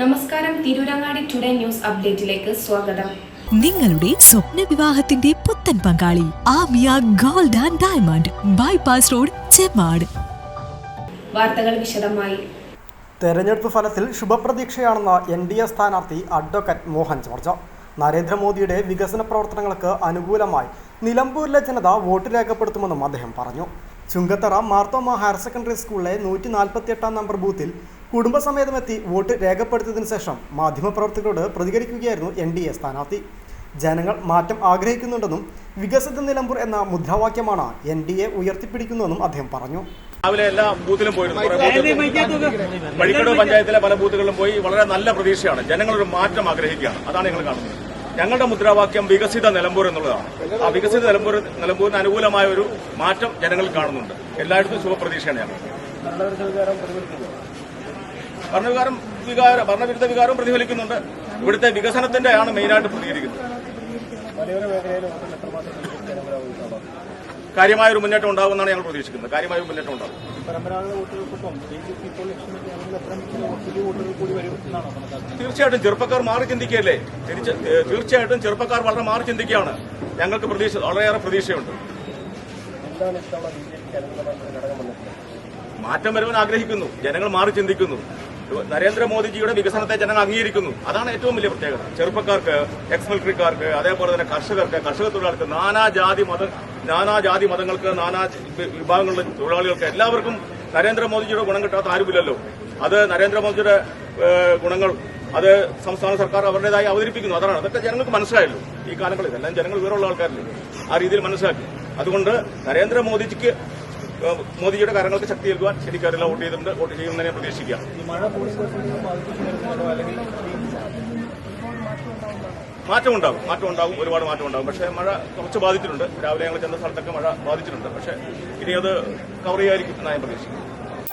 നമസ്കാരം Tirurangadi today news അപ്ഡേറ്റിലേക്ക് സ്വാഗതം. നിങ്ങളുടെ സ്വപ്ന വിവാഹത്തിന്റെ പുത്തൻ പങ്കാളി Aamiya gold and diamond bypass road Chemmad. വാർത്തകൾ വിശദമായി. തെരഞ്ഞെടുപ്പ് ഫലത്തിൽ ശുഭപ്രതീക്ഷയാണെന്ന എൻ ഡി എ സ്ഥാനാർത്ഥി അഡ്വക്കറ്റ് മോഹൻ ജോർജ്. നരേന്ദ്രമോദിയുടെ വികസന പ്രവർത്തനങ്ങൾക്ക് അനുകൂലമായി നിലമ്പൂരിലെ ജനത വോട്ട് രേഖപ്പെടുത്തുമെന്നും അദ്ദേഹം പറഞ്ഞു. ചുങ്കത്തറ മാർത്തോമ ഹയർ സെക്കൻഡറി സ്കൂളിലെ നൂറ്റി നാൽപ്പത്തി എട്ടാം നമ്പർ ബൂത്തിൽ കുടുംബസമേതമെത്തി വോട്ട് രേഖപ്പെടുത്തിയതിനു ശേഷം മാധ്യമപ്രവർത്തകരോട് പ്രതികരിക്കുകയായിരുന്നു എൻ ഡി എ സ്ഥാനാർത്ഥി. ജനങ്ങൾ മാറ്റം ആഗ്രഹിക്കുന്നുണ്ടെന്നും വികസിത നിലമ്പൂർ എന്ന മുദ്രാവാക്യമാണ് എൻ ഡി എ ഉയർത്തിപ്പിടിക്കുന്നതെന്നും അദ്ദേഹം പറഞ്ഞു. രാവിലെ എല്ലാ ബൂത്തിലും പോയിരുന്നു. വഴിക്കടവ് പഞ്ചായത്തിലെ പല ബൂത്തുകളിലും പോയി വളരെ നല്ല പ്രതീക്ഷയാണ്. ജനങ്ങളൊരു മാറ്റം ആഗ്രഹിക്കുകയാണ്. അതാണ് ഞങ്ങൾ കാണുന്നത്. ഞങ്ങളുടെ മുദ്രാവാക്യം വികസിത നിലമ്പൂർ എന്നുള്ളതാണ്. ആ വികസിത നിലമ്പൂർ നിലമ്പൂരിന് അനുകൂലമായ ഒരു മാറ്റം ജനങ്ങൾ കാണുന്നുണ്ട്. എല്ലായിടത്തും ശുഭപ്രതീക്ഷയാണ് ഞങ്ങൾ ഭരണവികാരം വികാരം ഭരണവിരുദ്ധ വികാരവും പ്രതിഫലിക്കുന്നുണ്ട്. ഇവിടുത്തെ വികസനത്തിന്റെ ആണ് മെയിനായിട്ട് പ്രതികരിക്കുന്നത്. കാര്യമായ ഒരു മുന്നേറ്റം ഉണ്ടാകുമെന്നാണ് ഞങ്ങൾ പ്രതീക്ഷിക്കുന്നത്. കാര്യമായ മുന്നേറ്റം ഉണ്ടാകും തീർച്ചയായിട്ടും ചെറുപ്പക്കാർ മാറി ചിന്തിക്കുകയല്ലേ? തീർച്ചയായിട്ടും ചെറുപ്പക്കാർ വളരെ മാറി ചിന്തിക്കുകയാണ്. ഞങ്ങൾക്ക് പ്രതീക്ഷ വളരെയേറെ പ്രതീക്ഷയുണ്ട്. മാറ്റം വരുവാൻ ആഗ്രഹിക്കുന്നു. ജനങ്ങൾ മാറി ചിന്തിക്കുന്നു. നരേന്ദ്രമോദിജിയുടെ വികസനത്തെ ജനങ്ങൾ അംഗീകരിക്കുന്നു. അതാണ് ഏറ്റവും വലിയ പ്രത്യേകത. ചെറുപ്പക്കാർക്ക് എക്സ് മിലിറ്ററിക്കാർക്ക് അതേപോലെ തന്നെ കർഷകർക്ക് കർഷക തൊഴിലാളികൾക്ക് നാനാജാതി മത നാനാജാതി മതങ്ങൾക്ക് നാനാ വിഭാഗങ്ങളിലെ തൊഴിലാളികൾക്ക് എല്ലാവർക്കും നരേന്ദ്രമോദിജിയുടെ ഗുണം കിട്ടാത്ത ആരുമില്ലല്ലോ. അത് നരേന്ദ്രമോദിയുടെ ഗുണങ്ങൾ അത് സംസ്ഥാന സർക്കാർ അവരുടേതായി അവതരിപ്പിക്കുന്നു. അതാണ്. അതൊക്കെ ജനങ്ങൾക്ക് മനസ്സിലായല്ലോ. ഈ കാലങ്ങളിൽ എല്ലാം ജനങ്ങൾ വിവരമുള്ള ആൾക്കാരില്ലേ. ആ രീതിയിൽ മനസ്സിലാക്കി. അതുകൊണ്ട് നരേന്ദ്രമോദിജിക്ക് ഏഹ്, മോദിജിയുടെ കാര്യങ്ങൾക്ക് ശക്തി നൽകുവാൻ ശരിക്കറിയില്ല വോട്ട് ചെയ്തിട്ടുണ്ട്. വോട്ട് ചെയ്യുന്നതിനെ പ്രതീക്ഷിക്കാം. മാറ്റമുണ്ടാകും. മാറ്റമുണ്ടാകും. ഒരുപാട് മാറ്റം ഉണ്ടാകും പക്ഷേ മഴ കുറച്ച് ബാധിച്ചിട്ടുണ്ട്. രാവിലെ ഞങ്ങൾ ചെന്ന സ്ഥലത്തൊക്കെ മഴ ബാധിച്ചിട്ടുണ്ട്. പക്ഷേ ഇനി അത് കവർ ചെയ്യാതിരിക്കും എന്നാണ് ഞാൻ പ്രതീക്ഷിക്കുന്നത്